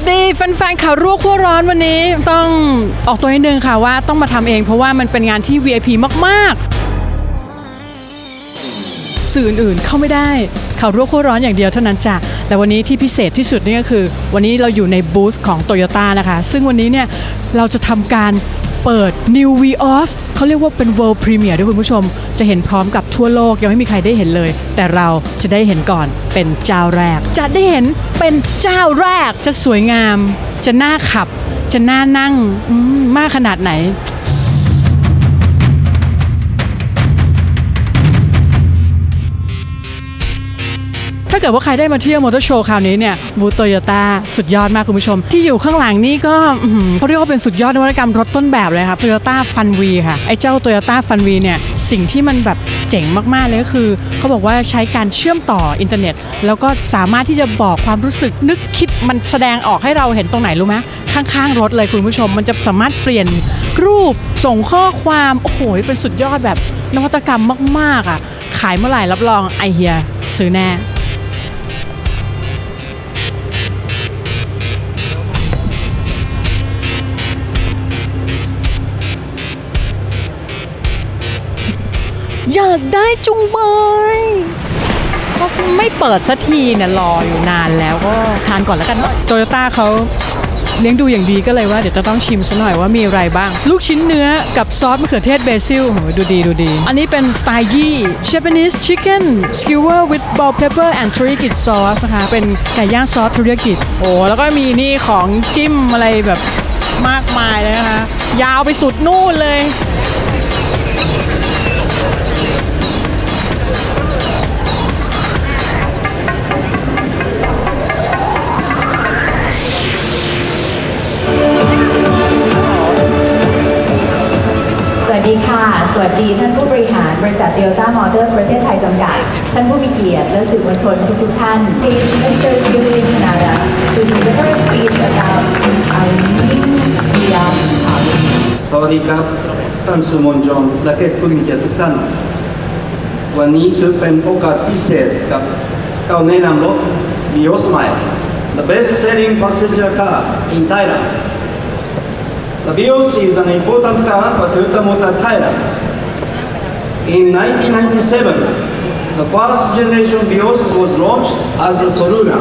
สดีแฟนๆข่าวรั่วขั้วร้อนวันนี้ต้องออกตัวนิดนึงค่ะว่าต้องมาทำเองเพราะว่ามันเป็นงานที่ VIP มากๆ สื่ออื่นๆเข้าไม่ได้ข่าวรั่วขั้วร้อนอย่างเดียวเท่านั้นจ้ะแต่วันนี้ที่พิเศษที่สุดนี่ก็คือ วันนี้เราอยู่ในบูธของ Toyota นะคะ ซึ่งวันนี้เนี่ย เราจะทำการเปิด New Vios เขาเรียกว่าเป็น World Premiere ด้วยคุณผู้ชม จะเห็นพร้อมกับทั่วโลกยังไม่มีใครได้เห็นเลย แต่เราจะได้เห็นก่อนเป็นเจ้าแรก จะได้เห็นเป็นเจ้าแรกจะสวยงาม จะน่าขับ จะน่านั่งมมากขนาดไหน เกิดว่าใครได้มาเที่ยวมอเตอร์โชว์คราวนี้เนี่ยบูโตโยต้าสุดยอดมากคุณผู้ชม ที่อยู่ข้างหลังนี่ก็เขาเรียกว่าเป็นสุดยอดนวัตกรรมรถต้นแบบเลยครับโตโยต้าฟันวีค่ะ ไอ้เจ้าโตโยต้าฟันวีเนี่ยสิ่งที่มันแบบเจ๋งมากๆเลยก็คือ เขาบอกว่าใช้การเชื่อมต่ออินเทอร์เน็ต แล้วก็สามารถที่จะบอกความรู้สึกนึกคิดมันแสดงออกให้เราเห็นตรงไหนรู้ไหมข้างๆรถเลยคุณผู้ชม มันจะสามารถเปลี่ยนรูปส่งข้อความโอ้โหเป็นสุดยอดแบบนวัตกรรมมากๆอะขายเมื่อไหร่รับรองไอเฮียซื้อแน่ อยากได้จุงเบยก็ไม่เปิดสักทีเนี่ยรออยู่นานแล้วก็ทานก่อนแล้วกันโตโยต้าเขาเลี้ยงดูอย่างดีก็เลยว่าเดี๋ยวจะต้องชิมซะหน่อยว่ามีอะไรบ้าง ลูกชิ้นเนื้อกับซอสมะเขือเทศเบซิลโหดูดีดูดี อันนี้เป็นสไตล์ยี่ Japanese chicken skewer with bell pepper and teriyaki sauce นะคะ เป็นไก่ย่างซอสเทริยากิโอ้แล้วก็มีนี่ของจิ้มอะไรแบบมากมายเลยนะคะ ยาวไปสุดนู่นเลย สวัสดีท่านผู้บริหารบริษัท Toyota Motors ประเทศไทยจำกัด ท่านผู้มีเกียรติและสื่อมวลชนทุกๆท่าน Page Mr. Yuri Canada to deliver a speech about our new Vios policy. สวัสดีครับท่านสื่อมวลชนและแขกผู้มีเกียรติทุกท่าน วันนี้ถือเป็นโอกาสพิเศษกับกาแนะนำรถ Vios Smile the best selling passenger car in Thailand The Vios is an important car for Toyota Motor Thailand In 1997 the first generation BIOS was launched as a Soluna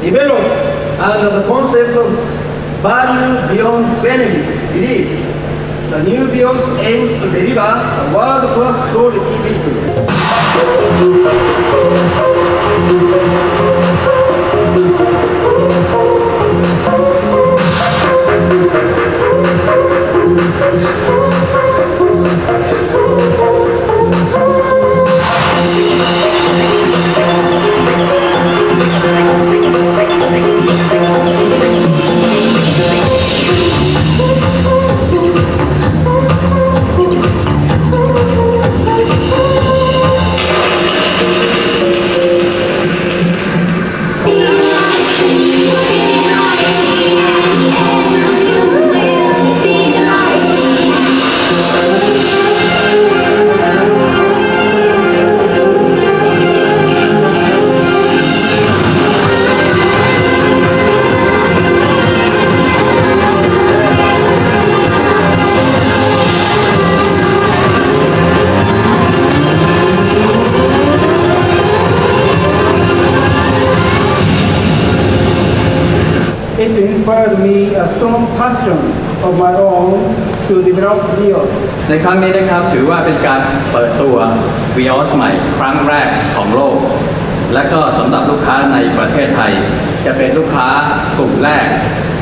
developed under the concept of value beyond belief the new BIOS aims to deliver a world-class quality vehicle. Omar on to develop Vios. ในครั้งนี้นะครับถือว่าเป็นการเปิดตัว Vios ใหม่ครั้งแรกของโลก และก็สำหรับลูกค้าในประเทศไทย จะเป็นลูกค้ากลุ่มแรก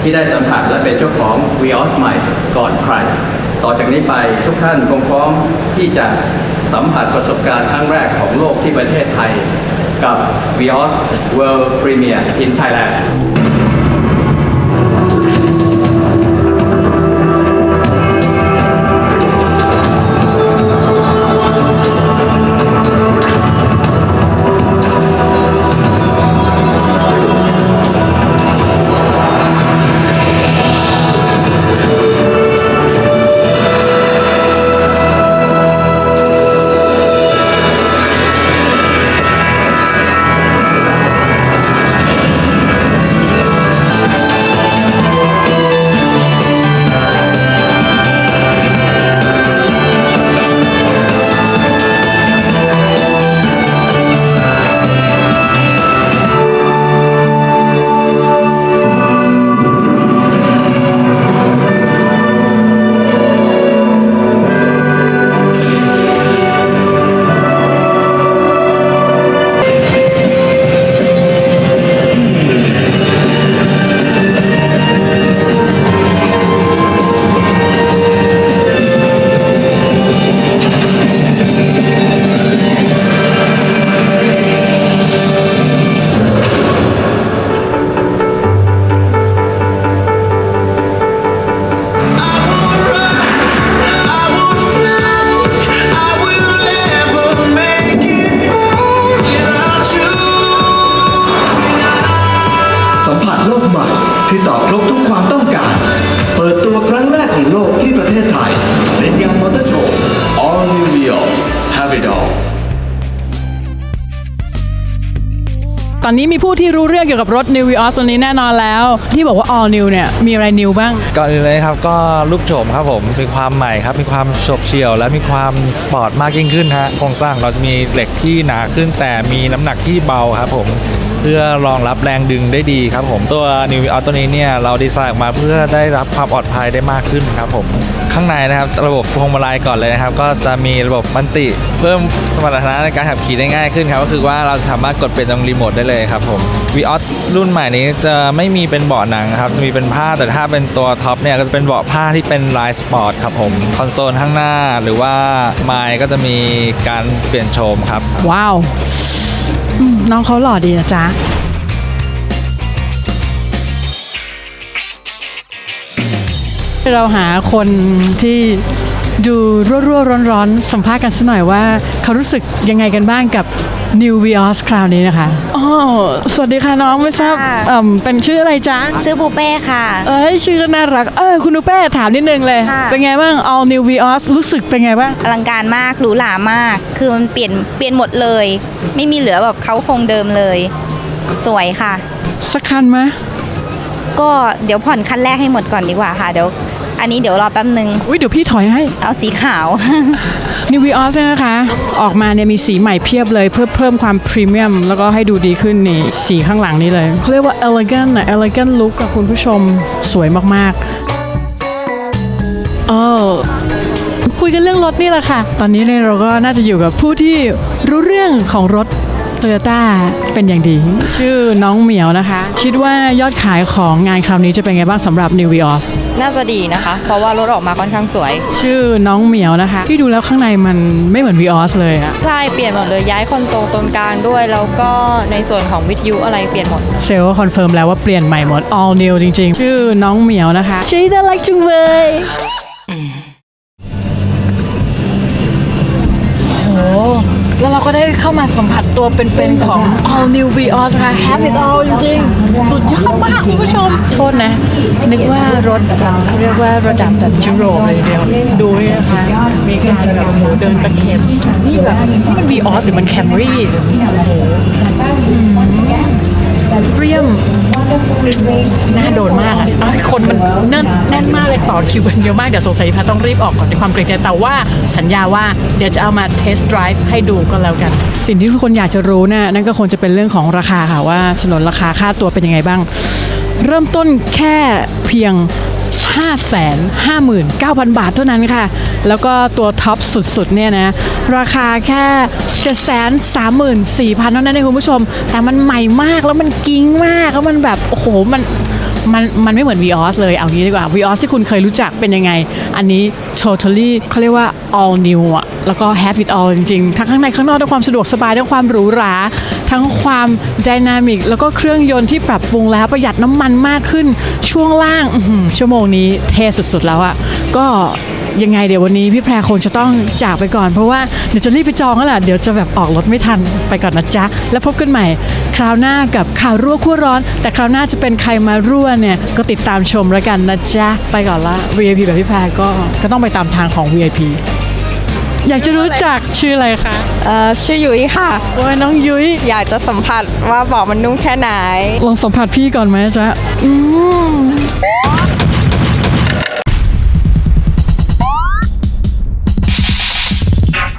ที่ได้สัมผัสและเป็นเจ้าของ Vios ใหม่ก่อนใคร ต่อจากนี้ไปทุกท่านคงพร้อมที่จะสัมผัสประสบการณ์ครั้งแรกของโลกที่ประเทศไทย กับ Vios World Premiere in Thailand คือตอบครบทุกความต้องการ เปิดตัวครั้งแรกของโลกที่ประเทศไทยเน้นยางมอเตอร์โชว์ All New Vios Have it all ตอนนี้มีผู้ที่รู้เรื่องเกี่ยวกับรถ New Vios ตัวนี้แน่นอนแล้ว ที่บอกว่า all new เนี่ย มีอะไร new บ้าง ก่อนอื่นเลยครับก็ลูกโฉมครับผม มีความใหม่ครับ มีความโฉบเฉี่ยว และมีความสปอร์ตมากยิ่งขึ้นฮะโครงสร้างเราจะมีเหล็กที่หนาขึ้นแต่มีน้ำหนักที่เบาครับผมเพื่อรองรับแรงดึงได้ดีครับผมตัว New v i o ตัวนี้เนี่ยเราดีไซน์ออกมาเพื่อได้รับความปลอดภัยได้มากขึ้นครับผมข้างในนะครับระบบพวงมาลัยก่อนเลยนะครับ ก็จะมีระบบมันติ เพิ่มสมรรถนะในการขับขี่ได้ง่ายขึ้นครับก็คือว่าเราสามารถกดเป็นตรงรีโมทได้เลยครับผม v ีออรุ่นใหม่นี้จะไม่มีเป็นเบาะหนังครับจะมีเป็นผ้าแต่ถ้าเป็นตัวท็อปเนี่ยก็จะเป็นเบาะผ้าที่เป็นลายสปอร์ตครับผมคอนโซลข้างหน้าหรือว่าไมล์ก็จะมีการเปลี่ยนโฉมครับ ว้าว น้องเขาหล่อดีนะจ๊ะเราหาคนที่ดูรั่วๆร้อนๆสัมภาษณ์กันสักหน่อยว่า เขารู้สึกยังไงกันบ้างกับ New Vios คราวนี้นะคะอ๋อสวัสดีค่ะน้องไม่ทราบค่ะ เอ่มเป็นชื่ออะไรจ๊ะ ชื่อปูเป้ค่ะ เอ้ยชื่อก็น่ารัก เออคุณนุเป้ถามนิดนึงเลย ค่ะ เป็นไงบ้าง All New Vios รู้สึกเป็นไงบ้าง อลังการมากหรูหรามาก คือมันเปลี่ยนเปลี่ยนหมดเลย ไม่มีเหลือแบบเขาคงเดิมเลย สวยค่ะ สักคันไหมก็เดี๋ยวผ่อนคันแรกให้หมดก่อนดีกว่าค่ะ เดี๋ยว อันนี้เดี๋ยวรอแป๊บนึง อุ้ยเดี๋ยวพี่ถอยให้ เอาสีขาว New Vios เนี่ยนะคะ ออกมาเนี่ยมีสีใหม่เพียบเลยเพื่อเพิ่มความพรีเมียม แล้วก็ให้ดูดีขึ้นนี่สีข้างหลังนี้เลยเขาเรียกว่า elegant นะ elegant look กับคุณผู้ชมสวยมากๆเออคุยกันเรื่องรถนี่แหละค่ะ ตอนนี้เนี่ยเราก็น่าจะอยู่กับผู้ที่รู้เรื่องของรถ โตโยต้าเป็นอย่างดี ชื่อน้องเหมียวนะคะ คิดว่ายอดขายของงานคราวนี้จะเป็นไงบ้างสำหรับ New Vios น่าจะดีนะคะ เพราะว่ารถออกมาค่อนข้างสวย ชื่อน้องเหมียวนะคะ ที่ดูแล้วข้างในมันไม่เหมือน Vios เลยอะใช่ เปลี่ยนหมดเลยย้ายคอนโซลตรงกลางด้วย แล้วก็ในส่วนของวิทยุอะไรเปลี่ยนหมด เซลล์ก็คอนเฟิร์มแล้วว่าเปลี่ยนใหม่หมด all new จริงๆ ชื่อน้องเหมียวนะคะชื่อน่ารักจุงเบยโอ้ แล้วเราก็ได้เข้ามาสัมผัสตัวเป็นๆของ all new Vios นะคะ have it all จริงๆ สุดยอดมากคุณผู้ชม โทษนะ นึกว่ารถเขาเรียกว่าระดับแบบยุโรปเลยเดียว ดูนี่นะคะมีการแบบเดินตะเข็บนี่แบบนี่มัน Vios หรือมัน Camry เรียม น่าโดนมากอะคนมันแน่นแน่นมากเลยต่อคิวกันเยอะมาก เดี๋ยวสงสัยแพะต้องรีบออกก่อนในความเกรงใจแต่ว่าสัญญาว่าเดี๋ยวจะเอามาเทสต์ไดรฟ์ให้ดูก็แล้วกัน สิ่งที่ทุกคนอยากจะรู้น่ะนั่นก็คงจะเป็นเรื่องของราคาค่ะว่าสนนราคาค่าตัวเป็นยังไงบ้าง เริ่มต้นแค่เพียง 559,000 บาทเท่านั้นค่ะ แล้วก็ตัวท็อปสุดๆเนี่ยนะราคาแค่ 734,000 เท่านั้นเองคุณผู้ชม แต่มันใหม่มากแล้วมันกิ้งมากแล้วมันแบบ โอ้โหมัน มันมันไม่เหมือน Vios เลยเอางี้ดีกว่า Vios ที่คุณเคยรู้จักเป็นยังไง อันนี้ totally เขาเรียกว่า all new อะแล้วก็ have it all จริงๆ ทั้งข้างในข้างนอกทั้งความสะดวกสบายทั้งความหรูหรา ทั้งความไดนามิกแล้วก็เครื่องยนต์ที่ปรับปรุงแล้วประหยัดน้ำมันมากขึ้นช่วงล่างชั่วโมงนี้เทสุดๆแล้วอะก็ ยังไงเดี๋ยววันนี้พี่แพรคงจะต้องจากไปก่อน เพราะว่าเดี๋ยวจะรีบไปจองแล้วล่ะเดี๋ยวจะแบบออกรถไม่ทันไปก่อนนะจ๊ะ แล้วพบกันใหม่ คราวหน้ากับข่าวรั่วขั้วร้อน แต่คราวหน้าจะเป็นใครมารั่วเนี่ยก็ติดตามชมแล้วกันนะจ๊ะไปก่อนละ VIP แบบพี่แพรก็จะต้องไปตามทางของ VIP อยากจะรู้จักชื่ออะไรคะเอ่อชื่อยุ้ยค่ะ โอ้ยน้องยุ้ยอยากจะสัมผัสว่าเบอกมันนุ่มแค่ไหน ลองสัมผัสพี่ก่อนไหมจ๊ะอืม